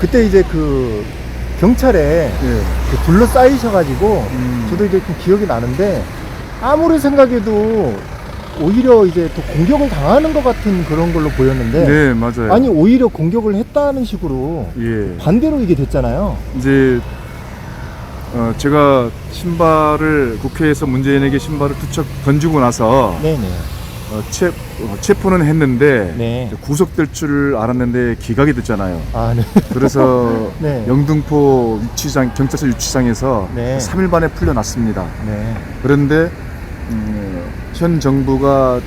그때 이제 그 경찰에 예. 그 둘러싸이셔가지고 음. 저도 이제 좀 기억이 나는데 아무리 생각해도 오히려 이제 또 공격을 당하는 것 같은 그런 걸로 보였는데 네, 맞아요. 아니 오히려 공격을 했다는 식으로 예. 반대로 이게 됐잖아요. 이제 어, 제가 신발을 국회에서 문재인에게 신발을 투척 던지고 나서 네네. 어, 체, 어, 체포는 했는데 네. 구속될 줄 알았는데 기각이 됐잖아요. 아 네. 그래서 네. 영등포 유치장 경찰서 유치장에서 네. 3일 만에 풀려났습니다. 네. 그런데 음, 현 정부가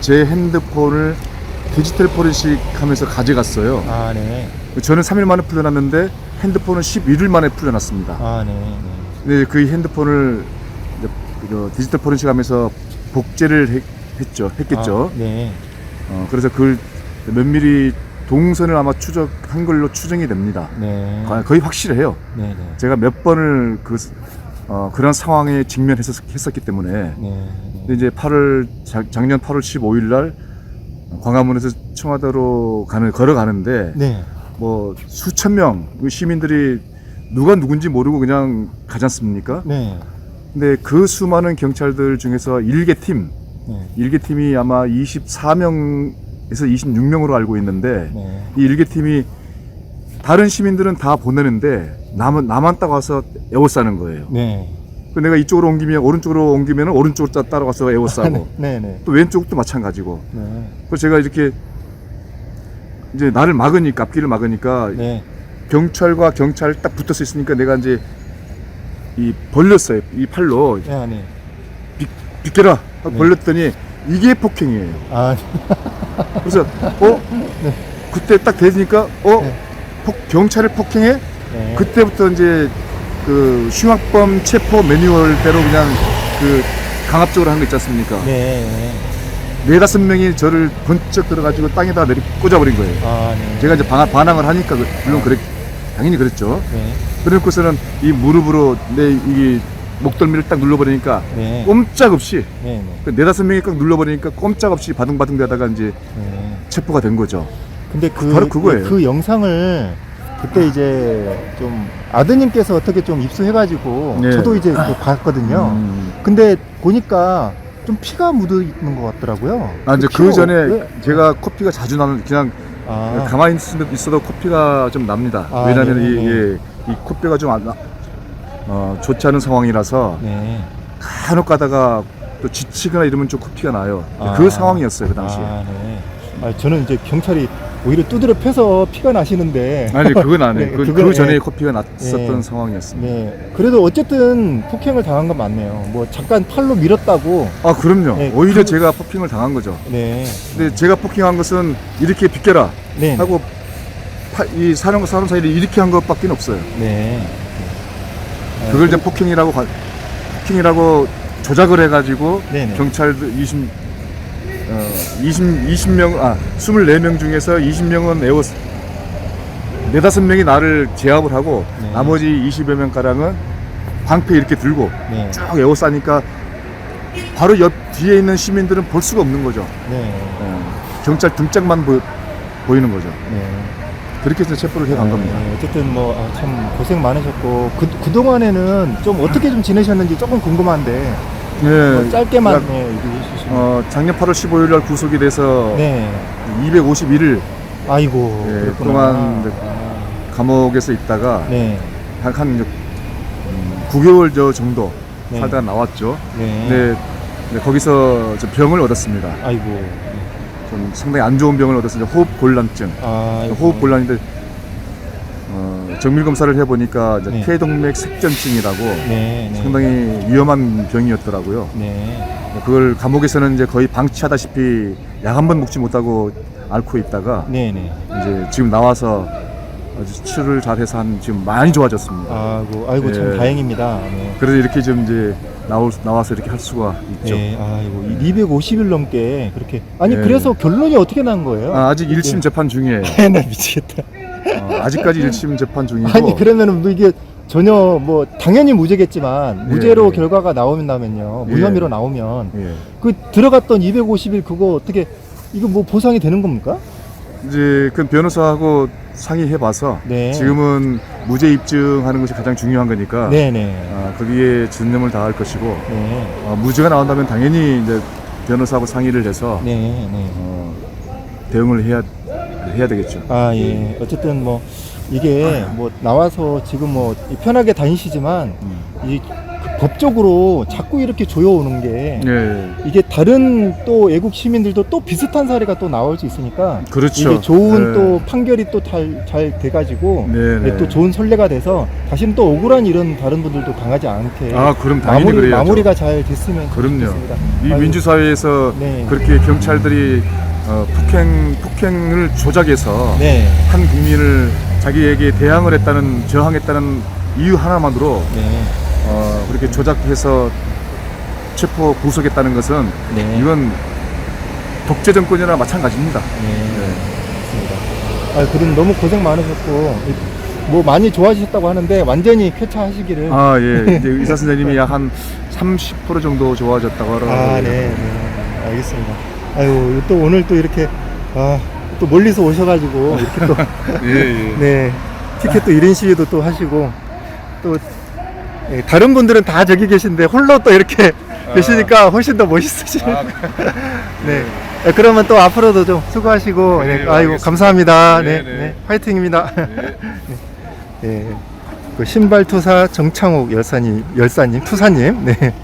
제 핸드폰을 디지털 포렌식 하면서 가져갔어요. 아 네. 저는 3일 만에 풀려났는데 핸드폰은 11일 만에 풀려났습니다. 아 네. 네. 근데 그 핸드폰을 이제 그 디지털 포렌식 하면서 복제를 했, 죠 했겠죠. 아, 네. 어, 그래서 그걸 면밀히 동선을 아마 추적한 걸로 추정이 됩니다. 네. 거- 거의 확실해요. 네. 네. 제가 몇 번을 그, 어, 그런 상황에 직면했었기 때문에. 네. 근데 이제 8월, 작, 작년 8월 15일 날 광화문에서 청와대로 가는, 걸어가는데 네. 뭐 수천 명 시민들이 누가 누군지 모르고 그냥 가지 않습니까? 네. 근데 그 수많은 경찰들 중에서 일개 팀, 네. 일개 팀이 아마 24명에서 26명으로 알고 있는데 네. 이 일개 팀이 다른 시민들은 다 보내는데 남은 나만 딱 와서 에워싸는 거예요. 네. 그 내가 이쪽으로 옮기면 오른쪽으로 옮기면 오른쪽으로 따- 따라가서 에워싸고 네. 네. 또 왼쪽도 마찬가지고. 네. 그래서 제가 이렇게 이제 나를 막으니까 앞길을 막으니까 네. 경찰과 경찰 딱 붙어서 있으니까 내가 이제 이 벌렸어요. 이 팔로 네. 네. 비, 비켜라 하고 네. 벌렸더니 이게 폭행이에요. 아, 그래서 어 그때 딱 되니까 어 네. 폭, 경찰을 폭행해? 네. 그때부터 이제 그 흉악범 체포 매뉴얼대로 그냥 그 강압적으로 한 거 있지 않습니까? 네. 네 다섯 명이 저를 번쩍 들어가지고 땅에다 내리 꽂아버린 거예요. 아, 네. 제가 이제 반항, 반항을 하니까 그- 물론 그랬 당연히 그랬죠. 네. 그래놓고서는 이 무릎으로 내 이 목덜미를 딱 눌러버리니까 네. 꼼짝없이 네. 네. 그 네다섯 명이 딱 눌러버리니까 꼼짝없이 바둥바둥 대다가 이제 네. 체포가 된 거죠. 근데 그, 바로 그거예요. 그 영상을 그때 이제 좀 아드님께서 어떻게 좀 입수해가지고 네. 저도 이제 그 봤거든요. 음. 근데 보니까 좀 피가 묻어 있는 것 같더라고요. 아 이제 피가 그 전에 왜- 제가 코피가 자주 나는 그냥 아, 가만히 있어도, 있어도 코피가 좀 납니다. 아, 왜냐하면 이, 네네네. 예, 이 코뼈가 좀 안, 어, 좋지 않은 상황이라서 네. 간혹 가다가 또 지치거나 이러면 좀 코피가 나요. 아. 그 상황이었어요 그 당시에. 아, 네. 아, 저는 이제 경찰이 오히려 두드려 패서 피가 나시는데. 아니 그건 아니에요. 네, 그, 그건, 그 전에 예. 코피가 났었던 예. 상황이었습니다. 네. 그래도 어쨌든 폭행을 당한 건 맞네요. 뭐 잠깐 팔로 밀었다고. 아 그럼요. 네, 오히려 그- 제가 폭행을 당한 거죠. 네. 근데 제가 폭행한 것은 이렇게 비켜라 네. 하고 파- 이 사람과 사람 사이를 이렇게 한 것밖에 없어요. 네. 아, 그걸 이제 폭행이라고 가- 폭행이라고 조작을 해가지고 네네. 경찰들 20 어, 20 20명 아 24명 중에서 20명은 에워 네다섯 명이 나를 제압을 하고 네. 나머지 20여 명 가량은 방패 이렇게 들고 네. 쭉 에워싸니까 바로 옆 뒤에 있는 시민들은 볼 수가 없는 거죠. 네. 어, 경찰 등짝만 보, 보이는 거죠. 네. 그렇게 해서 체포를 해간 겁니다. 네, 어쨌든 뭐 참 고생 많으셨고 그, 그동안에는 좀 어떻게 좀 지내셨는지 조금 궁금한데 네, 뭐 짧게만 그러니까, 네, 얘기해 주시면 어, 작년 8월 15일 날 구속이 돼서 네. 251일 아이고 예. 그동안 이제 아, 감옥에서 있다가 네. 한, 한 이제, 음, 9개월 저 정도 네. 살다가 나왔죠. 네. 근데 이제 거기서 저 병을 얻었습니다. 아이고. 네. 좀 상당히 안 좋은 병을 얻었어요. 호흡 곤란증. 아, 호흡 곤란인데 어, 정밀 검사를 해 보니까 이제 네. 폐동맥 색전증이라고 네. 네. 상당히 위험한 병이었더라고요. 네. 그걸 감옥에서는 이제 거의 방치하다시피 약 한 번 먹지 못하고 앓고 있다가 네, 네. 이제 지금 나와서 아주 치료를 잘해서 한 지금 많이 좋아졌습니다. 아이고, 아이고 참 예. 다행입니다. 네. 그래서 이렇게 좀 이제 나올 나와서 이렇게 할 수가 있죠. 네, 아이고 250일 넘게 그렇게 아니 네. 그래서 결론이 어떻게 난 거예요? 아, 아직 1심 재판 중이에요. 네. 나 미치겠다. 어, 아직까지 1심 재판 중이고 아니 그러면은 뭐 이게 전혀 뭐 당연히 무죄겠지만 무죄로 예. 결과가 나오면다면요 예. 무혐의로 나오면 예. 그 들어갔던 250일 그거 어떻게 이거 뭐 보상이 되는 겁니까? 이제 그 변호사하고 상의해봐서 네. 지금은 무죄 입증하는 것이 가장 중요한 거니까 네네. 아, 거기에 전념을 다할 것이고 네. 어, 무죄가 나온다면 당연히 이제 변호사하고 상의를 해서 네. 네. 어, 대응을 해야 해야 되겠죠. 아, 예. 어쨌든 뭐 이게 뭐 나와서 지금 뭐 편하게 다니시지만 음. 이 법적으로 자꾸 이렇게 조여오는 게 예, 이게 다른 또 애국 시민들도 또 비슷한 사례가 또 나올 수 있으니까 그렇죠. 이게 좋은 네. 또 판결이 또 잘 잘 돼가지고 네, 네. 또 좋은 선례가 돼서 다시는 또 억울한 일은 다른 분들도 당하지 않게 아, 그럼 당연히 마무리 그래야죠. 마무리가 잘 됐으면 그럼요. 좋겠습니다. 이 아유, 민주사회에서 네. 그렇게 경찰들이 어, 폭행 폭행을 조작해서 네, 한 국민을 자기에게 대항을 했다는 저항했다는 이유 하나만으로 네, 어, 그렇게 조작해서 체포 구속했다는 것은 네. 이건 독재 정권이나 마찬가지입니다. 네, 맞습니다. 아, 그럼 너무 고생 많으셨고 이- 뭐 많이 좋아지셨다고 하는데 완전히 쾌차하시기를. 아 예, 이제 의사 선생님이 약 한 30% 정도 좋아졌다고 하더라고요. 아, 네, 네, 알겠습니다. 아유, 또 오늘 또 이렇게 아, 또 멀리서 오셔가지고 이렇게 또 예, 예. 네, 티켓 또 1인 시위도 또 하시고 또 예, 다른 분들은 다 저기 계신데 홀로 또 이렇게 계시니까 훨씬 더 멋있으시네요. 아, 네. 예, 그러면 또 앞으로도 좀 수고하시고 네, 네, 아이고 알겠습니다. 감사합니다. 네, 네, 네, 네. 화이팅입니다. 예. 예. 그 신발 투사 정창욱 열사님, 열사님, 투사님, 네.